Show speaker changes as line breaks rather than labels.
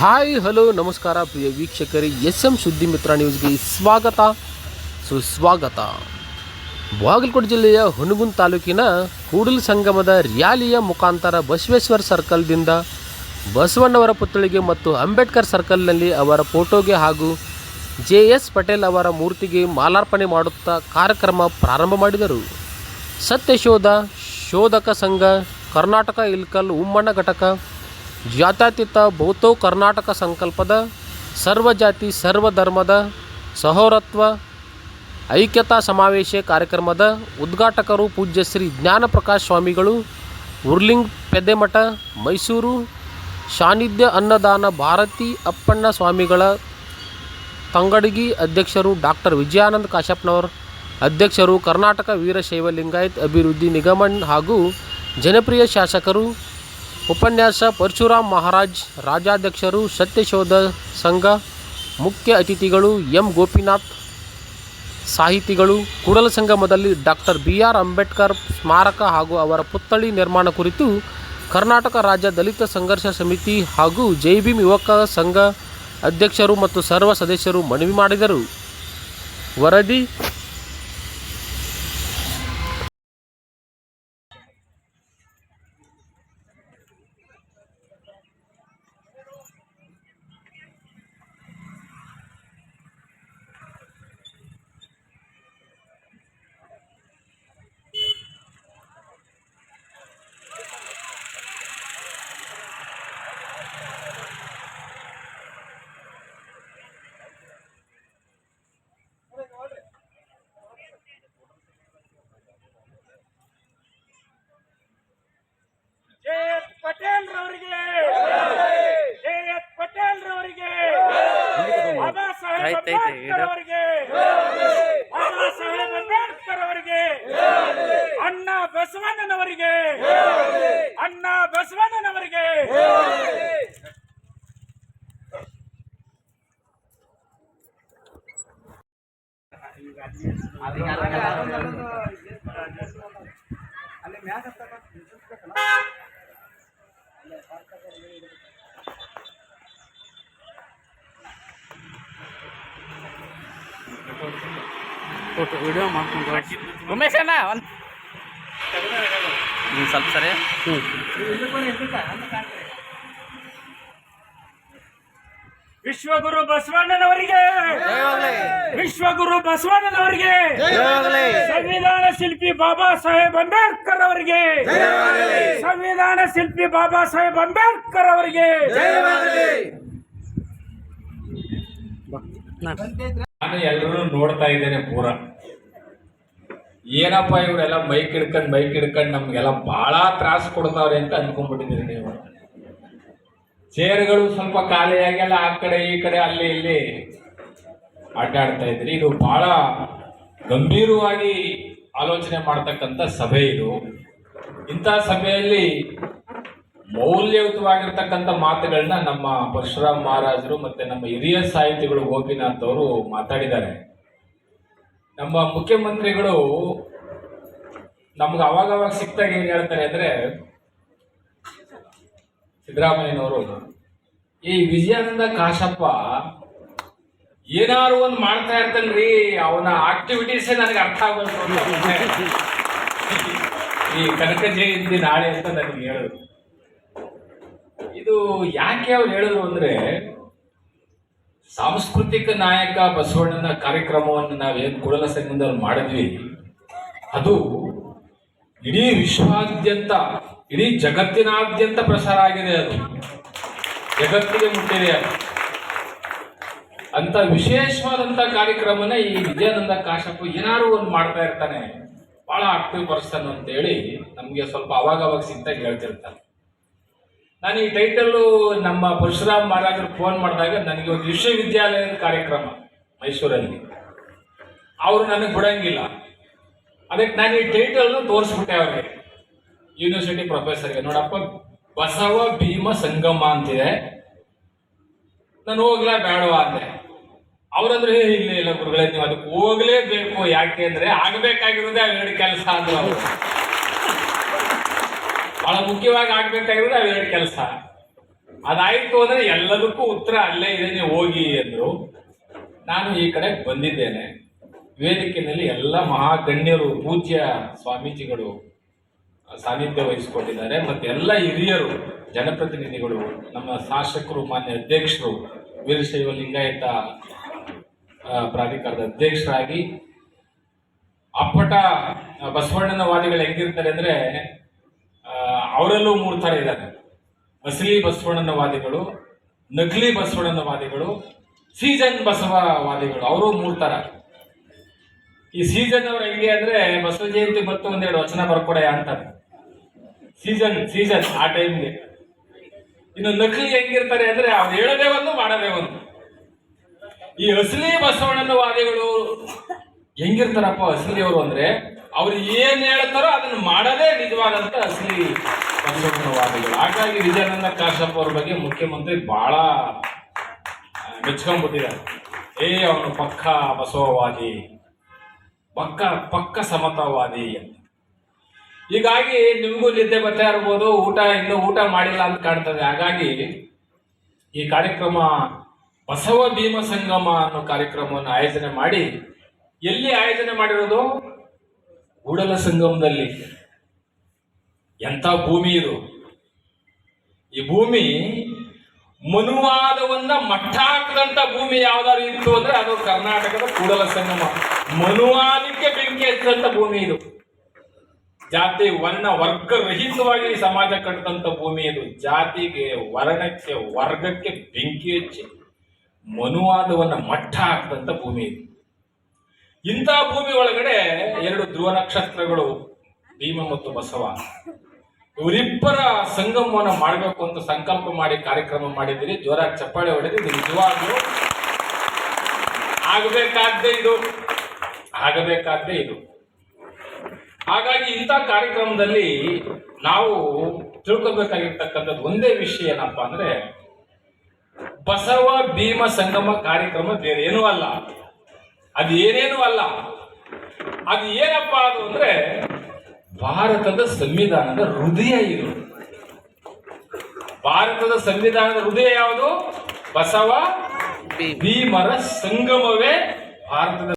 Hi hello ನಮಸ್ಕಾರ, ಪ್ರಿಯ ವೀಕ್ಷಕರೇ S M ಸುದ್ದಿ ಮಿತ್ರ ನ್ಯೂಸ್ಗೆ ಸ್ವಾಗತ. ಸುಸ್ವಾಗತ ಬಾಗಲಕೋಟೆ ಜಿಲ್ಲೆಯ ಹುನಗುಂದ್ ತಾಲೂಕಿನ ಕೂಡಲ್ ಸಂಗಮದ ರ್ಯಾಲಿಯ ಮುಖಾಂತರ ಬಸವೇಶ್ವರ ಸರ್ಕಲ್ದಿಂದ ಬಸವಣ್ಣವರ ಪುತ್ಥಳಿಗೆ ಮತ್ತು ಅಂಬೇಡ್ಕರ್ ಸರ್ಕಲ್ನಲ್ಲಿ ಅವರ ಫೋಟೋಗೆ ಹಾಗೂ ಜೆ ಎಸ್ ಪಟೇಲ್ ಅವರ ಮೂರ್ತಿಗೆ ಮಾಲಾರ್ಪಣೆ ಮಾಡುತ್ತಾ ಕಾರ್ಯಕ್ರಮ ಪ್ರಾರಂಭ ಮಾಡಿದರು. ಸತ್ಯಶೋಧ, ಶೋಧಕ ಸಂಘ, ಕರ್ನಾಟಕ ಇಲ್ಕಲ್ ಉಮ್ಮಣ್ಣ ಘಟಕ ಜಾತ್ಯತೀತ ಭೌತೋ ಕರ್ನಾಟಕ ಸಂಕಲ್ಪದ ಸರ್ವಜಾತಿ, ಸರ್ವಧರ್ಮದ ಸಹೋರತ್ವ, ಐಕ್ಯತಾ ಸಮಾವೇಶ ಕಾರ್ಯಕ್ರಮದ ಉದ್ಘಾಟಕರು ಪೂಜ್ಯ ಶ್ರೀ ಜ್ಞಾನಪ್ರಕಾಶ್ ಸ್ವಾಮಿಗಳು, ಉರ್ಲಿಂಗ್ ಪೆದೆಮಠ ಮೈಸೂರು ಸಾನ್ನಿಧ್ಯ ಅನ್ನದಾನ ಭಾರತಿ ಅಪ್ಪಣ್ಣ ಸ್ವಾಮಿಗಳ ತಂಗಡಗಿ ಅಧ್ಯಕ್ಷರು ಡಾಕ್ಟರ್ ವಿಜಯಾನಂದ ಕಾಶಪ್ಪನವರ್, ಅಧ್ಯಕ್ಷರು ಕರ್ನಾಟಕ ವೀರಶೈವ ಲಿಂಗಾಯತ್ ಅಭಿವೃದ್ಧಿ ನಿಗಮ ಹಾಗೂ ಜನಪ್ರಿಯ ಶಾಸಕರು ಉಪನ್ಯಾಸ ಪರಶುರಾಮ್ ಮಹಾರಾಜ್, ರಾಜ್ಯಾಧ್ಯಕ್ಷರು ಸತ್ಯಶೋಧ ಸಂಘ, ಮುಖ್ಯ ಅತಿಥಿಗಳು ಎಂ. ಗೋಪಿನಾಥ್, ಸಾಹಿತಿಗಳು, ಕೂಡಲ ಸಂಗಮದಲ್ಲಿ ಡಾಕ್ಟರ್ ಬಿ ಆರ್ ಅಂಬೇಡ್ಕರ್ ಸ್ಮಾರಕ ಹಾಗೂ ಅವರ ಪುತ್ಥಳಿ ನಿರ್ಮಾಣ ಕುರಿತು ಕರ್ನಾಟಕ ರಾಜ್ಯ ದಲಿತ ಸಂಘರ್ಷ ಸಮಿತಿ ಹಾಗೂ ಜೈ ಭೀಮ್ ಯುವಕ ಸಂಘ ಅಧ್ಯಕ್ಷರು ಮತ್ತು ಸರ್ವ ಸದಸ್ಯರು ಮನವಿ ಮಾಡಿದರು. ವರದಿ
ಜಯತ್ ಪಟೇಲ್ ರವರಿಗೆ ಜಯತ್ ಪಟೇಲ್ ರವರಿಗೆ ಅವರಿಗೆ. ಬಾಬಾ ಸಾಹೇಬ್ ಅಂಬೇಡ್ಕರ್ ಅವರಿಗೆ. ಅಣ್ಣ ಬಸವಣ್ಣನವರಿಗೆ. ಅಣ್ಣ ಬಸವಣ್ಣನವರಿಗೆ.
ಫೋಟೋ ವಿಡಿಯೋ ಮಾಡ್ಕೊಂಡು ಉಮೇಶ್ ಅಣ್ಣ ಒಂದು ನೀವು ಸ್ವಲ್ಪ ಸರಿ
ವಿಶ್ವಗುರು ಬಸವಣ್ಣನವರಿಗೆ! ವಿಶ್ವಗುರು ಬಸವಣ್ಣನವರಿಗೆ! ಸಂವಿಧಾನ ಶಿಲ್ಪಿ ಬಾಬಾ ಸಾಹೇಬ್ ಅಂಬೇಡ್ಕರ್ ಅವರಿಗೆ! ಸಂವಿಧಾನ ಶಿಲ್ಪಿ ಬಾಬಾ ಸಾಹೇಬ್ ಅಂಬೇಡ್ಕರ್ ಅವರಿಗೆ!
ನಾನು ಎಲ್ಲರೂ ನೋಡ್ತಾ ಇದ್ದೇನೆ ಪೂರ. ಏನಪ್ಪ ಇವರೆಲ್ಲ ಮೈಕ್ ಹಿಡ್ಕೊಂಡು ಮೈಕ್ ಹಿಡ್ಕೊಂಡು ನಮ್ಗೆಲ್ಲ ಬಹಳ ತ್ರಾಸ ಕೊಡ್ತಾವ್ರೆ ಅಂತ ಅನ್ಕೊಂಡ್ಬಿಟ್ಟಿದ್ದೀರಿ ನೀವು. ಚೇರ್ಗಳು ಸ್ವಲ್ಪ ಖಾಲಿಯಾಗೆಲ್ಲ ಆ ಕಡೆ, ಈ ಕಡೆ, ಅಲ್ಲಿ, ಇಲ್ಲಿ ಅಡ್ಡಾಡ್ತಾ ಇದ್ರಿ ಇದು ಬಹಳ ಗಂಭೀರವಾಗಿ ಆಲೋಚನೆ ಮಾಡ್ತಕ್ಕಂಥ ಸಭೆ ಇದು. ಇಂಥ ಸಭೆಯಲ್ಲಿ ಮೌಲ್ಯಯುತವಾಗಿರ್ತಕ್ಕಂಥ ಮಾತುಗಳನ್ನ ನಮ್ಮ ಪರಶುರಾಮ್ ಮಹಾರಾಜರು ಮತ್ತೆ ನಮ್ಮ ಹಿರಿಯ ಸಾಹಿತಿಗಳು ಗೋಪಿನಾಥ್ ಅವರು ಮಾತಾಡಿದ್ದಾರೆ. ನಮ್ಮ ಮುಖ್ಯಮಂತ್ರಿಗಳು ನಮ್ಗೆ ಅವಾಗ ಅವಾಗ ಸಿಕ್ತಾಗ ಏನ್ ಹೇಳ್ತಾರೆ ಅಂದ್ರೆ ಸಿದ್ದರಾಮಯ್ಯನವರು, ಈ ವಿಜಯಾನಂದ ಕಾಶಪ್ಪ ಏನಾರು ಒಂದು ಮಾಡ್ತಾ ಇರ್ತಾನ್ರಿ, ಅವನ ಆಕ್ಟಿವಿಟೀಸೇ ನನಗೆ ಅರ್ಥ ಆಗಬೇಕು ಈ ಕನಕ ಜಯಂತಿ ನಾಳೆ ಅಂತ ನನಗೆ ಹೇಳಿದ್ರು ಇದು ಯಾಕೆ ಅವ್ರು ಹೇಳಿದ್ರು ಅಂದ್ರೆ ಸಾಂಸ್ಕೃತಿಕ ನಾಯಕ ಬಸವಣ್ಣನ ಕಾರ್ಯಕ್ರಮವನ್ನು ನಾವೇನು ಕೂಡಲ ಸಂಘದಲ್ಲಿ ಮಾಡಿದ್ವಿ, ಅದು ಇಡೀ ವಿಶ್ವಾದ್ಯಂತ, ಇಡೀ ಜಗತ್ತಿನಾದ್ಯಂತ ಪ್ರಸಾರ ಆಗಿದೆ ಅದು. ಜಗತ್ತಿಗೆ ಮುಟ್ಟಿದೆ ಅದು. ಅಂತ ವಿಶೇಷವಾದಂತ ಕಾರ್ಯಕ್ರಮನ ಈ ವಿಜಯಾನಂದ ಕಾಶಪ್ಪ ಏನಾರು ಒಂದು ಮಾಡ್ತಾ ಇರ್ತಾನೆ, ಬಹಳ ಆಕ್ಟಿವ್ ಪರ್ಸನ್ ಅಂತ ಹೇಳಿ ನಮ್ಗೆ ಸ್ವಲ್ಪ ಅವಾಗ ಅವಾಗ ಹೇಳ್ತಿರ್ತಾನೆ ನಾನು ಈ ಟೈಟಲ್ಲು ನಮ್ಮ ಪರಶುರಾಮ್ ಮಹಾರಾಜರು ಫೋನ್ ಮಾಡಿದಾಗ ನನಗೆ ಒಂದು ವಿಶ್ವವಿದ್ಯಾಲಯದ ಕಾರ್ಯಕ್ರಮ ಮೈಸೂರಲ್ಲಿ. ಅವರು ನನಗೆ ಬಿಡಂಗಿಲ್ಲ. ಅದಕ್ಕೆ ನಾನು ಈ ಟೈಟಲ್ನು ತೋರಿಸ್ಬಿಟ್ಟೆ ಅವ್ರಿಗೆ. ಯೂನಿವರ್ಸಿಟಿ ಪ್ರೊಫೆಸರ್ಗೆ ನೋಡಪ್ಪ ಬಸವ ಭೀಮ ಸಂಗಮ ಅಂತಿದೆ. ನಾನು ಹೋಗ್ಲಾ ಬೇಡವಾ ಅಂದೆ. ಅವರಂದ್ರೆ "ಏ, ಇಲ್ಲ ಇಲ್ಲ ಗುರುಗಳೇ ನೀವು ಅದಕ್ಕೆ ಹೋಗ್ಲೇಬೇಕು. ಯಾಕೆ ಅಂದ್ರೆ ಆಗಬೇಕಾಗಿರೋದೇ ಎರಡು ಕೆಲಸ ಅಂದ್ರೆ ಅವರು. ಬಹಳ ಮುಖ್ಯವಾಗಿ ಆಗ್ಬೇಕಾಗಿರೋದು ಅವೆರಡು ಕೆಲಸ. ಅದಾಯಿತು ಅಂದರೆ ಎಲ್ಲದಕ್ಕೂ ಉತ್ತರ ಅಲ್ಲೇ ಇದೆ, ನೀವು ಹೋಗಿ ಅಂದರು. ನಾನು ಈ ಕಡೆ ಬಂದಿದ್ದೇನೆ. ವೇದಿಕೆಯಲ್ಲಿ ಎಲ್ಲ ಮಹಾಗಣ್ಯರು, ಪೂಜ್ಯ ಸ್ವಾಮೀಜಿಗಳು, ಸಾನ್ನಿಧ್ಯ ವಹಿಸಿಕೊಂಡಿದ್ದಾರೆ ಮತ್ತು ಎಲ್ಲ ಹಿರಿಯರು, ಜನಪ್ರತಿನಿಧಿಗಳು, ನಮ್ಮ ಶಾಸಕರು, ಮಾನ್ಯ ಅಧ್ಯಕ್ಷರು, ವೀರಶೈವ ಲಿಂಗಾಯತ ಪ್ರಾಧಿಕಾರದ ಅಧ್ಯಕ್ಷರಾಗಿ. ಅಪ್ಪಟ ಬಸವಣ್ಣನ ವಾದಿಗಳು ಹೆಂಗಿರ್ತಾರೆ ಅಂದರೆ ಅವರಲ್ಲೂ ಮೂರು ಥರ ಇದ್ದಾರೆ ಅಸಲಿ ಬಸವಣ್ಣನವಾದಿಗಳು, ನಕಲಿ ಬಸವಣ್ಣನವಾದಿಗಳು ಸೀಸನ್ ಬಸವವಾದಿಗಳು, ಅವರು ಮೂರು ಥರ. ಈ ಸೀಸನ್ ಅವ್ರು ಹೆಂಗೆ ಅಂದ್ರೆ ಬಸವ ಜಯಂತಿ ಬಂತು ಒಂದೆರಡು ವಚನ ಬರ್ಕೊಡೆ ಅಂತಾರೆ. ಸೀಸನ್ ಸೀಸನ್ ಆ ಟೈಮ್ಗೆ. ಇನ್ನು ನಕಲಿ ಹೆಂಗಿರ್ತಾರೆ ಅಂದ್ರೆ ಅವ್ರು ಹೇಳೋದೇ ಒಂದು, ಮಾಡದೇ ಒಂದು. ಈ ಅಸಲಿ ಬಸವಣ್ಣನವಾದಿಗಳು ಹೆಂಗಿರ್ತಾರಪ್ಪ ಅಸಲಿ ಅವರು ಅಂದ್ರೆ ಅವ್ರು ಏನ್ ಹೇಳ್ತಾರೋ ಅದನ್ನು ಮಾಡದೇ ನಿಜವಾದಂತ ಅಸಲಿ ಬಸವಣ್ಣನ ವಾದಿಗಳು ಹಾಗಾಗಿ ವಿಜಯಾನಂದ ಕಾಶಪ್ಪ ಅವ್ರ ಬಗ್ಗೆ ಮುಖ್ಯಮಂತ್ರಿ ಬಹಳ ಮೆಚ್ಕೊಂಡ್ಬಿಟ್ಟಿದ್ದಾರೆ. ಏ, ಅವನು ಪಕ್ಕ ಬಸವವಾದಿ ಪಕ್ಕ ಪಕ್ಕ ಸಮತಾವಾದಿ ಅಂತ. ಹೀಗಾಗಿ ನಿಮಗೂ ನಿದ್ದೆ ಬರ್ತಾ ಇರ್ಬೋದು ಊಟ ಇನ್ನೂ ಊಟ ಮಾಡಿಲ್ಲ ಅಂತ ಕಾಣ್ತದೆ. ಹಾಗಾಗಿ ಈ ಕಾರ್ಯಕ್ರಮ ಬಸವ ಭೀಮ ಸಂಗಮ ಅನ್ನೋ ಕಾರ್ಯಕ್ರಮವನ್ನು ಆಯೋಜನೆ ಮಾಡಿ, ಎಲ್ಲಿ ಆಯೋಜನೆ ಮಾಡಿರೋದು? ಕೂಡಲ ಸಂಗಮದಲ್ಲಿ ಎಂಥ ಭೂಮಿ ಇದು? ಈ ಭೂಮಿ ಮನುವಾದವನ್ನ ಮಟ್ಟ ಹಾಕದಂತ ಭೂಮಿ ಯಾವ್ದಾದ್ರು ಇತ್ತು ಅಂದ್ರೆ ಅದು ಕರ್ನಾಟಕದ ಕೂಡಲ ಸಂಗಮ. ಮನುವಾದಕ್ಕೆ ಬೆಂಕಿ ಹಚ್ಚಿದಂತ ಭೂಮಿ ಇದು. ಜಾತಿ ವರ್ಣ ವರ್ಗ ರಹಿತವಾಗಿ ಸಮಾಜ ಕಟ್ಟದಂತ ಭೂಮಿ ಇದು. ಜಾತಿಗೆ ವರ್ಣಕ್ಕೆ ವರ್ಗಕ್ಕೆ ಬೆಂಕಿ ಹಚ್ಚಿ ಮನುವಾದವನ್ನ ಮಟ್ಟ ಹಾಕದಂತ ಭೂಮಿ ಇದು. ಇಂಥ ಭೂಮಿ ಒಳಗಡೆ ಎರಡು ಧ್ರುವ ನಕ್ಷತ್ರಗಳು ಭೀಮ ಮತ್ತು ಬಸವ. ಇವರಿಬ್ಬರ ಸಂಗಮವನ್ನು ಮಾಡಬೇಕು ಅಂತ ಸಂಕಲ್ಪ ಮಾಡಿ ಕಾರ್ಯಕ್ರಮ ಮಾಡಿದ್ದೀರಿ. ಜೋರಾಗಿ ಚಪ್ಪಾಳೆ ಹೊಡೆದು ಇದು ನಿಜವಾಗ್ಲೂ ಆಗಬೇಕಾದ್ದೇ ಇದು ಆಗಬೇಕಾದ್ದೇ ಇದು. ಹಾಗಾಗಿ ಇಂಥ ಕಾರ್ಯಕ್ರಮದಲ್ಲಿ ನಾವು ತಿಳ್ಕೊಬೇಕಾಗಿರ್ತಕ್ಕಂಥದ್ದು ಒಂದೇ ವಿಷಯ ಏನಪ್ಪ ಅಂದ್ರೆ, ಬಸವ ಭೀಮ ಸಂಗಮ ಕಾರ್ಯಕ್ರಮ ಬೇರೆ ಏನೂ ಅಲ್ಲ. ಅದು ಏನೇನೂ ಅಲ್ಲ. ಅದು ಏನಪ್ಪ ಅದು ಅಂದ್ರೆ ಭಾರತದ ಸಂವಿಧಾನದ ಹೃದಯ ಇದು. ಭಾರತದ ಸಂವಿಧಾನದ ಹೃದಯ ಯಾವುದು? ಬಸವ ಭೀಮರ ಸಂಗಮವೇ ಭಾರತದ